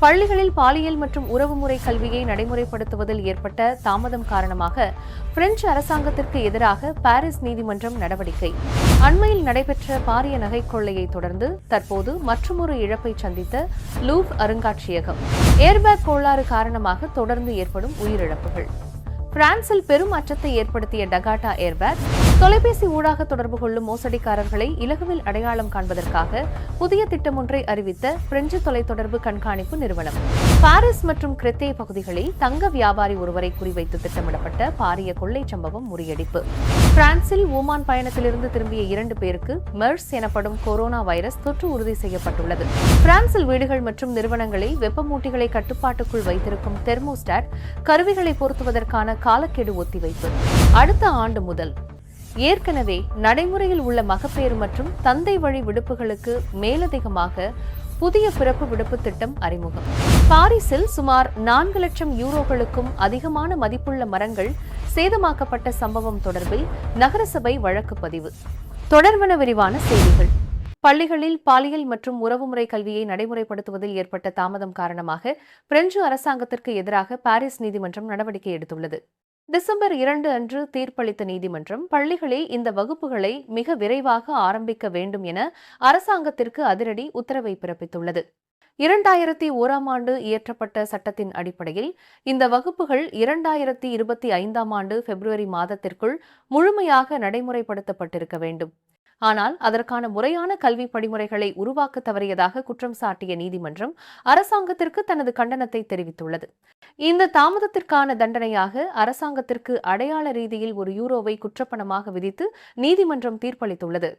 பள்ளிகளில் பாலியல் மற்றும் உறவுமுறை கல்வியை நடைமுறைப்படுத்துவதில் ஏற்பட்ட தாமதம் காரணமாக பிரெஞ்சு அரசாங்கத்திற்கு எதிராக பாரிஸ் நீதிமன்றம் நடவடிக்கை. அண்மையில் நடைபெற்ற பாரிய நகை கொள்ளையை தொடர்ந்து தற்போது மற்றுமொரு இழப்பை சந்தித்த லூவ் அருங்காட்சியகம். ஏர்பேக் கோளாறு காரணமாக தொடர்ந்து ஏற்படும் உயிரிழப்புகள். பிரான்சில் பெரும் அச்சத்தை ஏற்படுத்திய டகாட்டா ஏர்பேக் தொலைபேசி ஊடாக தொடர்பு கொள்ளும் மோசடிக்காரர்களை இலகுவில் அடையாளம் காண்பதற்காக புதிய திட்டம் ஒன்றை அறிவித்த பிரெஞ்சு தொலைத்தொடர்பு கண்காணிப்பு நிறுவனம். பாரிஸ் மற்றும் கிரெத்தே பகுதிகளில் தங்க வியாபாரி ஒருவரை குறிவைத்து திட்டமிடப்பட்ட பாரிய கொள்ளை சம்பவம் முறியடிப்பு. பிரான்சில் ஓமான் பயணத்திலிருந்து திரும்பிய இரண்டு பேருக்கு மெர்ஸ் எனப்படும் கொரோனா வைரஸ் தொற்று உறுதி செய்யப்பட்டுள்ளது. பிரான்சில் வீடுகள் மற்றும் நிறுவனங்களில் வெப்பமூட்டிகளை கட்டுப்பாட்டுக்குள் வைத்திருக்கும் தெர்மோஸ்டாட் கருவிகளை பொருத்துவதற்கான காலக்கெடு ஒத்திவைப்பு. அடுத்த ஆண்டு முதல் ஏற்கனவே நடைமுறையில் உள்ள மகப்பேறு மற்றும் தந்தை வழி விடுப்புகளுக்கு மேலதிகமாக புதிய பிறப்பு விடுப்பு திட்டம் அறிமுகம். பாரிஸில் சுமார் நான்கு லட்சம் யூரோக்களுக்கும் அதிகமான மதிப்புள்ள மரங்கள் சேதமாக்கப்பட்ட சம்பவம் தொடர்பில் நகரசபை வழக்கு பதிவு. தொடர்வன விரிவான செய்திகள். பள்ளிகளில் பாலியல் மற்றும் உறவுமுறை கல்வியை நடைமுறைப்படுத்துவதில் ஏற்பட்ட தாமதம் காரணமாக பிரெஞ்சு அரசாங்கத்திற்கு எதிராக பாரிஸ் நீதிமன்றம் நடவடிக்கை எடுத்துள்ளது. டிசம்பர் இரண்டு அன்று தீர்ப்பளித்த நீதிமன்றம் பள்ளிகளில் இந்த வகுப்புகளை மிக விரைவாக ஆரம்பிக்க வேண்டும் என அரசாங்கத்திற்கு அதிரடி உத்தரவை பிறப்பித்துள்ளது. இரண்டாயிரத்தி ஓராம் ஆண்டு இயற்றப்பட்ட சட்டத்தின் அடிப்படையில் இந்த வகுப்புகள் இரண்டாயிரத்தி இருபத்தி ஐந்தாம் ஆண்டு பிப்ரவரி மாதத்திற்குள் முழுமையாக நடைமுறைப்படுத்தப்பட்டிருக்க வேண்டும். ஆனால் அதற்கான முறையான கல்வி படிமுறைகளை உருவாக்க தவறியதாக குற்றம் சாட்டிய நீதிமன்றம் அரசாங்கத்திற்கு தனது கண்டனத்தை தெரிவித்துள்ளது. இந்த தாமதத்திற்கான தண்டனையாக அரசாங்கத்திற்கு அடையாள ரீதியில் ஒரு யூரோவை குற்றப்பணமாக விதித்து நீதிமன்றம் தீர்ப்பளித்துள்ளது.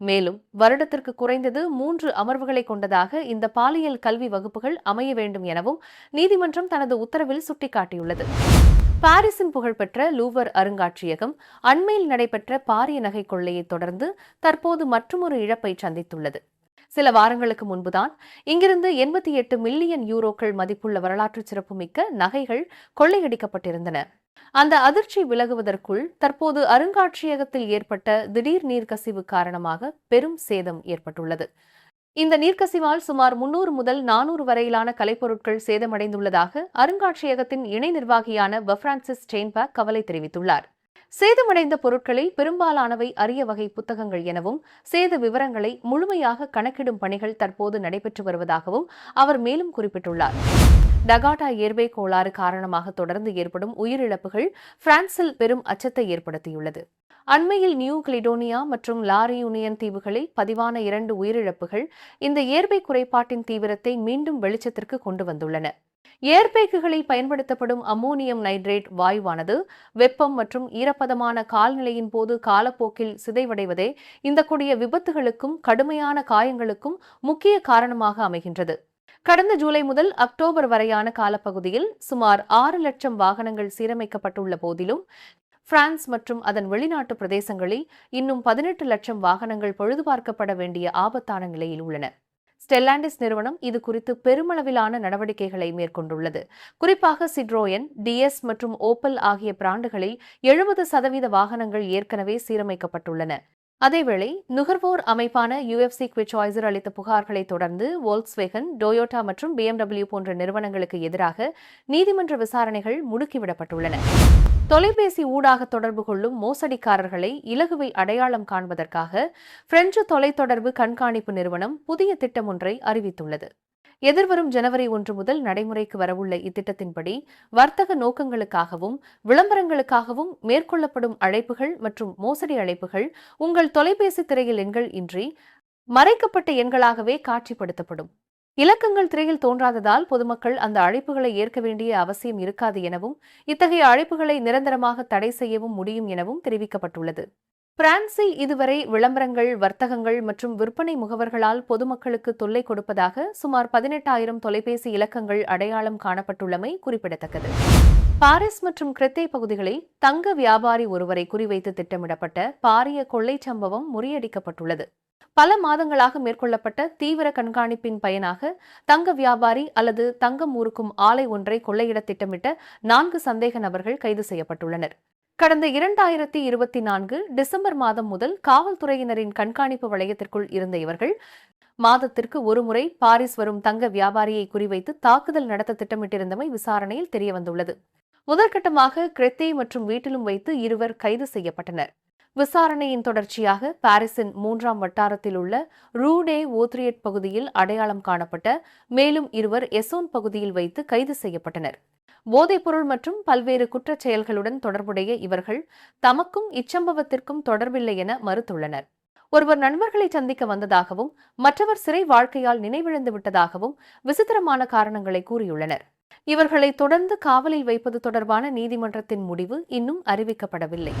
மேலும் வருடத்திற்கு குறைந்தது மூன்று அமர்வுகளை கொண்டதாக இந்த பாலியல் கல்வி வகுப்புகள் அமைய வேண்டும் எனவும் நீதிமன்றம் தனது உத்தரவில் சுட்டிக்காட்டியுள்ளது. பாரிஸின் புகழ்பெற்ற லூவர் அருங்காட்சியகம் அண்மையில் நடைபெற்ற பாரிய நகை கொள்ளையை தொடர்ந்து தற்போது மற்றுமொரு இழப்பை சந்தித்துள்ளது. சில வாரங்களுக்கு முன்புதான் இங்கிருந்து எண்பத்தி எட்டு மில்லியன் யூரோக்கள் மதிப்புள்ள வரலாற்று சிறப்புமிக்க நகைகள் கொள்ளையடிக்கப்பட்டிருந்தன. அந்த அதிர்ச்சி விலகுவதற்குள் தற்போது அருங்காட்சியகத்தில் ஏற்பட்ட திடீர் நீர்க்கசிவு காரணமாக பெரும் சேதம் ஏற்பட்டுள்ளது. இந்த நீர்க்கசிவால் சுமார் முன்னூறு முதல் நானூறு வரையிலான கலைப்பொருட்கள் சேதமடைந்துள்ளதாக அருங்காட்சியகத்தின் இணை நிர்வாகியான பஃப்ரான்சிஸ் ஸ்டெயின்பேக் கவலை தெரிவித்துள்ளார். சேதமடைந்த பொருட்களில் பெரும்பாலானவை அரிய வகை புத்தகங்கள் எனவும் சேத விவரங்களை முழுமையாக கணக்கிடும் பணிகள் தற்போது நடைபெற்று வருவதாகவும் அவர் மேலும் குறிப்பிட்டுள்ளார். டகாட்டா ஏர்வே கோளாறு காரணமாக தொடர்ந்து ஏற்படும் உயிரிழப்புகள் பிரான்சில் பெரும் அச்சத்தை ஏற்படுத்தியுள்ளது. அண்மையில் நியூ கிளிடோனியா மற்றும் லாரி யூனியன் தீவுகளில் பதிவான இரண்டு உயிரிழப்புகள் இந்த ஏர்பை குறைபாட்டின் தீவிரத்தை மீண்டும் வெளிச்சத்திற்கு கொண்டு வந்துள்ளன. ஏர்பேக்குகளில் பயன்படுத்தப்படும் அம்மோனியம் நைட்ரேட் வாயுவானது வெப்பம் மற்றும் ஈரப்பதமான கால்நிலையின் போது காலப்போக்கில் சிதைவடைவதே இந்த கொடிய விபத்துகளுக்கும் கடுமையான காயங்களுக்கும் முக்கிய காரணமாக அமைகின்றது. கடந்த ஜூலை முதல் அக்டோபர் வரையான காலப்பகுதியில் சுமார் ஆறு லட்சம் வாகனங்கள் சீரமைக்கப்பட்டுள்ள போதிலும் பிரான்ஸ் மற்றும் அதன் வெளிநாட்டு பிரதேசங்களில் இன்னும் பதினெட்டு லட்சம் வாகனங்கள் பழுதுபார்க்கப்பட வேண்டிய ஆபத்தான நிலையில் உள்ளன. ஸ்டெல்லாண்டிஸ் நிறுவனம் இது குறித்து பெருமளவிலான நடவடிக்கைகளை மேற்கொண்டுள்ளது. குறிப்பாக சிட்ரோயன் டிஎஸ் மற்றும் ஓப்பல் ஆகிய பிராண்டுகளில் எழுபது சதவீத வாகனங்கள் ஏற்கனவே சீரமைக்கப்பட்டுள்ளன. அதேவேளை நுகர்வோர் அமைப்பான யுஎஃப்சி குவிச்சாய்சர் அளித்த புகார்களை தொடர்ந்து வோல்க்ஸ்வேகன் டொயோட்டா மற்றும் பிஎம்டபிள்யூ போன்ற நிறுவனங்களுக்கு எதிராக நீதிமன்ற விசாரணைகள் முடுக்கிவிடப்பட்டுள்ளன. தொலைபேசி ஊடாக தொடர்பு கொள்ளும் மோசடிக்காரர்களை இலகுவை அடையாளம் காண்பதற்காக பிரெஞ்சு தொலைத்தொடர்பு கண்காணிப்பு நிறுவனம் புதிய திட்டம் ஒன்றை அறிவித்துள்ளது. எதிர்வரும் ஜனவரி ஒன்று முதல் நடைமுறைக்கு வரவுள்ள இத்திட்டத்தின்படி வர்த்தக நோக்கங்களுக்காகவும் விளம்பரங்களுக்காகவும் மேற்கொள்ளப்படும் அழைப்புகள் மற்றும் மோசடி அழைப்புகள் உங்கள் தொலைபேசி திரையில் எண்கள் இன்றி மறைக்கப்பட்ட எண்களாகவே காட்சிப்படுத்தப்படும். இலக்கங்கள் திரையில் தோன்றாததால் பொதுமக்கள் அந்த அழைப்புகளை ஏற்க வேண்டிய அவசியம் இருக்காது எனவும் இத்தகைய அழைப்புகளை நிரந்தரமாக தடை செய்யவும் முடியும் எனவும் தெரிவிக்கப்பட்டுள்ளது. பிரான்சில் இதுவரை விளம்பரங்கள் வர்த்தகங்கள் மற்றும் விற்பனை முகவர்களால் பொதுமக்களுக்கு தொல்லை கொடுப்பதாக சுமார் பதினெட்டாயிரம் தொலைபேசி இலக்கங்கள் அடையாளம் காணப்பட்டுள்ளமை குறிப்பிடத்தக்கது. பாரிஸ் மற்றும் கிரெத்தே பகுதிகளில் தங்க வியாபாரி ஒருவரை குறிவைத்து திட்டமிடப்பட்ட பாரிய கொள்ளை சம்பவம் முறியடிக்கப்பட்டுள்ளது. பல மாதங்களாக மேற்கொள்ளப்பட்ட தீவிர கண்காணிப்பின் பயனாக தங்க வியாபாரி அல்லது தங்கம் ஊருக்கும் ஆலை ஒன்றை கொள்ளையிட திட்டமிட்ட நான்கு சந்தேக நபர்கள் கைது செய்யப்பட்டுள்ளனர். கடந்த இரண்டாயிரத்தி இருபத்தி நான்கு டிசம்பர் மாதம் முதல் காவல்துறையினரின் கண்காணிப்பு வளையத்திற்குள் இருந்த இவர்கள் மாதத்திற்கு ஒருமுறை பாரிஸ் வரும் தங்க வியாபாரியை குறிவைத்து தாக்குதல் நடத்த திட்டமிட்டிருந்தமை விசாரணையில் தெரியவந்துள்ளது. முதற்கட்டமாக கிரெத்தே மற்றும் வீட்டிலும் வைத்து இருவர் கைது செய்யப்பட்டனர். விசாரணையின் தொடர்ச்சியாக பாரிஸின் மூன்றாம் வட்டாரத்தில் உள்ள ரூடே ஓத்ரியட் பகுதியில் அடையாளம் காணப்பட்ட மேலும் இருவர் எசோன் பகுதியில் வைத்து கைது செய்யப்பட்டனர். போதைப்பொருள் மற்றும் பல்வேறு குற்றச் செயல்களுடன் தொடர்புடைய இவர்கள் தமக்கும் இச்சம்பவத்திற்கும் தொடர்பில்லை என மறுத்துள்ளனர். ஒருவர் நண்பர்களை சந்திக்க வந்ததாகவும் மற்றவர் சிறை வாழ்க்கையால் நினைவிழந்து விட்டதாகவும் விசித்திரமான காரணங்களை கூறியுள்ளனர். இவர்களை தொடர்ந்து காவலில் வைப்பது தொடர்பான நீதிமன்றத்தின் முடிவு இன்னும் அறிவிக்கப்படவில்லை.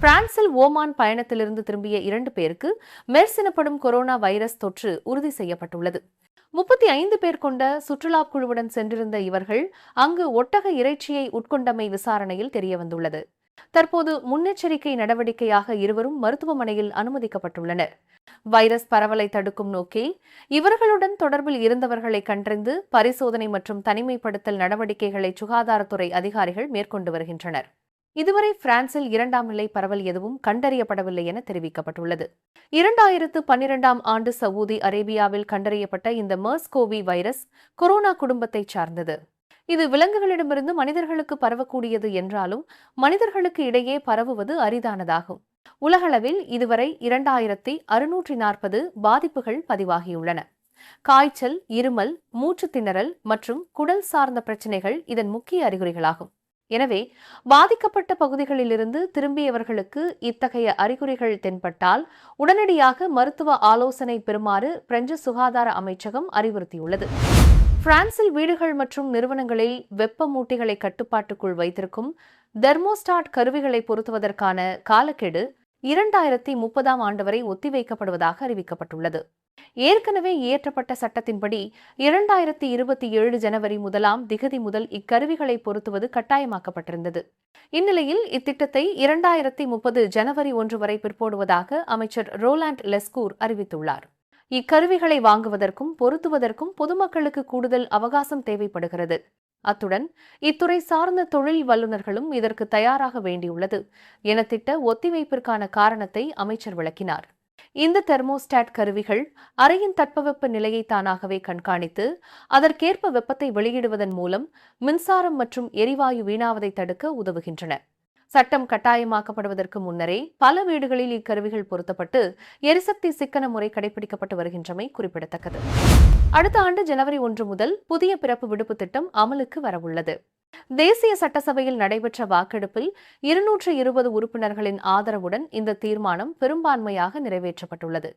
பிரான்சில் ஓமான் பயணத்திலிருந்து திரும்பிய இரண்டு பேருக்கு மெர்ஸ் எனப்படும் கொரோனா வைரஸ் தொற்று உறுதி செய்யப்பட்டுள்ளது. முப்பத்தி ஐந்து பேர் கொண்ட சுற்றுலா குழுவுடன் சென்றிருந்த இவர்கள் அங்கு ஒட்டக இறைச்சியை உட்கொண்டமை விசாரணையில் தெரியவந்துள்ளது. தற்போது முன்னெச்சரிக்கை நடவடிக்கையாக இருவரும் மருத்துவமனையில் அனுமதிக்கப்பட்டுள்ளனர். வைரஸ் பரவலை தடுக்கும் நோக்கில் இவர்களுடன் தொடர்பில் இருந்தவர்களை கண்டறிந்து பரிசோதனை மற்றும் தனிமைப்படுத்தல் நடவடிக்கைகளை சுகாதாரத்துறை அதிகாரிகள் மேற்கொண்டு வருகின்றனர். இதுவரை பிரான்சில் இரண்டாம் நிலை பரவல் எதுவும் கண்டறியப்படவில்லை என தெரிவிக்கப்பட்டுள்ளது. இரண்டாயிரத்து பன்னிரெண்டாம் ஆண்டு சவுதி அரேபியாவில் கண்டறியப்பட்ட இந்த மர்ஸ்கோவி வைரஸ் கொரோனா குடும்பத்தைச் சார்ந்தது. இது விலங்குகளிடமிருந்து மனிதர்களுக்கு பரவக்கூடியது என்றாலும் மனிதர்களுக்கு இடையே பரவுவது அரிதானதாகும். உலகளவில் இதுவரை இரண்டாயிரத்தி அறுநூற்றி நாற்பது பாதிப்புகள் பதிவாகியுள்ளன. காய்ச்சல் இருமல் மூச்சு திணறல் மற்றும் குடல் சார்ந்த பிரச்சினைகள் இதன் முக்கிய அறிகுறிகளாகும். எனவே பாதிக்கப்பட்ட பகுதிகளிலிருந்து திரும்பியவர்களுக்கு இத்தகைய அறிகுறிகள் தென்பட்டால் உடனடியாக மருத்துவ ஆலோசனை பெறுமாறு பிரெஞ்சு சுகாதார அமைச்சகம் அறிவுறுத்தியுள்ளது. பிரான்சில் வீடுகள் மற்றும் நிறுவனங்களில் வெப்பமூட்டிகளை கட்டுப்பாட்டுக்குள் வைத்திருக்கும் தெர்மோஸ்டாட் கருவிகளை பொருத்துவதற்கான காலக்கெடு இரண்டாயிரத்தி முப்பதாம் ஆண்டு வரை ஒத்திவைக்கப்படுவதாக அறிவிக்கப்பட்டுள்ளது. ஏற்கனவே இயற்றப்பட்ட சட்டத்தின்படி இரண்டாயிரத்தி இருபத்தி ஏழு ஜனவரி முதலாம் திகதி முதல் இக்கருவிகளை பொருத்துவது கட்டாயமாக்கப்பட்டிருந்தது. இந்நிலையில் இத்திட்டத்தை இரண்டாயிரத்தி முப்பது ஜனவரி ஒன்று வரை பிற்போடுவதாக அமைச்சர் ரோலாண்ட் லெஸ்கூர் அறிவித்துள்ளார். இக்கருவிகளை வாங்குவதற்கும் பொருத்துவதற்கும் பொதுமக்களுக்கு கூடுதல் அவகாசம் தேவைப்படுகிறது. அத்துடன் இத்துறை சார்ந்த தொழில் வல்லுநர்களும் இதற்கு தயாராக வேண்டியுள்ளது என திட்ட ஒத்திவைப்பிற்கான காரணத்தை அமைச்சர் விளக்கினார். இந்த தெர்மோஸ்டாட் கருவிகள் அறையின் தட்பவெப்ப நிலையை தானாகவே கண்காணித்து அதற்கேற்ப வெப்பத்தை வெளியிடுவதன் மூலம் மின்சாரம் மற்றும் எரிவாயு வீணாவதை தடுக்க உதவுகின்றன. சட்டம் கட்டாயமாக்கப்படுவதற்கு முன்னரே பல வீடுகளில் இக்கருவிகள் பொருத்தப்பட்டு எரிசக்தி சிக்கன முறை கடைபிடிக்கப்பட்டு வருகின்றமை குறிப்பிடத்தக்கது. அடுத்த ஆண்டு ஜனவரி ஒன்று முதல் புதிய பிறப்பு விடுப்பு திட்டம் அமலுக்கு வரவுள்ளது. தேசிய சட்டசபையில் நடைபெற்ற வாக்கெடுப்பில் இருநூற்று இருபது உறுப்பினர்களின் ஆதரவுடன் இந்த தீர்மானம் பெரும்பான்மையாக நிறைவேற்றப்பட்டுள்ளது.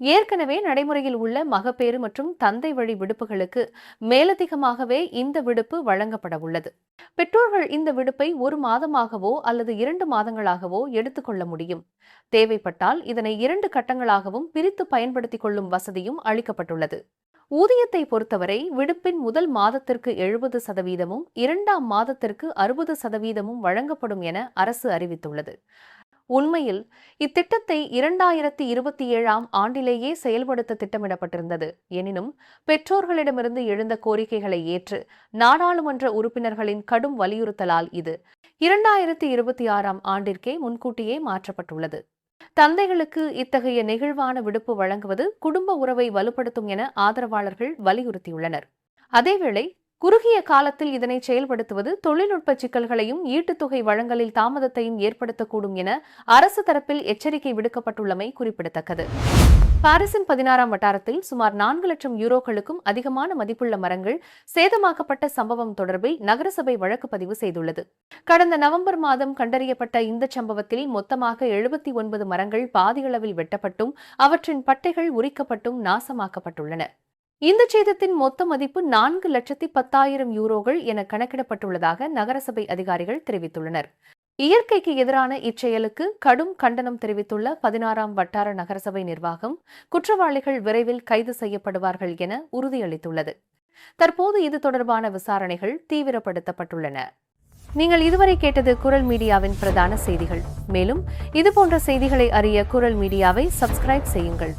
ஏற்கனவே நடைமுறையில் உள்ள மகப்பேறு மற்றும் தந்தை வழி விடுப்புகளுக்கு மேலதிகமாகவே இந்த விடுப்பு வழங்கப்பட உள்ளது. பெற்றோர்கள் இந்த விடுப்பை ஒரு மாதமாகவோ அல்லது இரண்டு மாதங்களாகவோ எடுத்துக்கொள்ள முடியும். தேவைப்பட்டால் இதனை இரண்டு கட்டங்களாகவும் பிரித்து பயன்படுத்திக் கொள்ளும் வசதியும் அளிக்கப்பட்டுள்ளது. ஊதியத்தை பொறுத்தவரை விடுப்பின் முதல் மாதத்திற்கு எழுபது சதவீதமும் இரண்டாம் மாதத்திற்கு அறுபது சதவீதமும் வழங்கப்படும் என அரசு அறிவித்துள்ளது. உண்மையில் இத்திட்டத்தை இரண்டாயிரத்தி இருபத்தி ஏழாம் ஆண்டிலேயே செயல்படுத்த திட்டமிடப்பட்டிருந்தது. எனினும் பெற்றோர்களிடமிருந்து எழுந்த கோரிக்கைகளை ஏற்று நாடாளுமன்ற உறுப்பினர்களின் கடும் வலியுறுத்தலால் இது இரண்டாயிரத்தி இருபத்தி ஆறாம் ஆண்டிற்கே முன்கூட்டியே மாற்றப்பட்டுள்ளது. தந்தைகளுக்கு இத்தகைய நெகிழ்வான விடுப்பு வழங்குவது குடும்ப உறவை வலுப்படுத்தும் என ஆதரவாளர்கள் வலியுறுத்தியுள்ளனர். அதேவேளை குறுகிய காலத்தில் இதனை செயல்படுத்துவது தொழில்நுட்ப சிக்கல்களையும் ஈட்டுத்தொகை வழங்கலில் தாமதத்தையும் ஏற்படுத்தக்கூடும் என அரசு தரப்பில் எச்சரிக்கை விடுக்கப்பட்டுள்ளமை குறிப்பிடத்தக்கது. பாரிஸின் பதினாறாம் வட்டாரத்தில் சுமார் நான்கு லட்சம் யூரோக்களுக்கும் அதிகமான மதிப்புள்ள மரங்கள் சேதமாக்கப்பட்ட சம்பவம் தொடர்பில் நகரசபை வழக்கு பதிவு செய்துள்ளது. கடந்த நவம்பர் மாதம் கண்டறியப்பட்ட இந்த சம்பவத்தில் மொத்தமாக எழுபத்தி ஒன்பது மரங்கள் பாதியளவில் வெட்டப்பட்டும் அவற்றின் பட்டைகள் உரிக்கப்பட்டும் நாசமாக்கப்பட்டுள்ளன. இந்த சேதத்தின் மொத்த மதிப்பு நான்கு லட்சத்தி பத்தாயிரம் யூரோகள் என கணக்கிடப்பட்டுள்ளதாக நகரசபை அதிகாரிகள் தெரிவித்துள்ளனர். இயற்கைக்கு எதிரான இச்செயலுக்கு கடும் கண்டனம் தெரிவித்துள்ள பதினாறாம் வட்டார நகரசபை நிர்வாகம் குற்றவாளிகள் விரைவில் கைது செய்யப்படுவார்கள் என உறுதியளித்துள்ளது. தற்போது இது தொடர்பான விசாரணைகள் தீவிரப்படுத்தப்பட்டுள்ளன. நீங்கள் இதுவரை கேட்டது குரல் மீடியாவின் பிரதான செய்திகள். மேலும் இதுபோன்ற செய்திகளை அறிய குரல் மீடியாவை சப்ஸ்கிரைப் செய்யுங்கள்.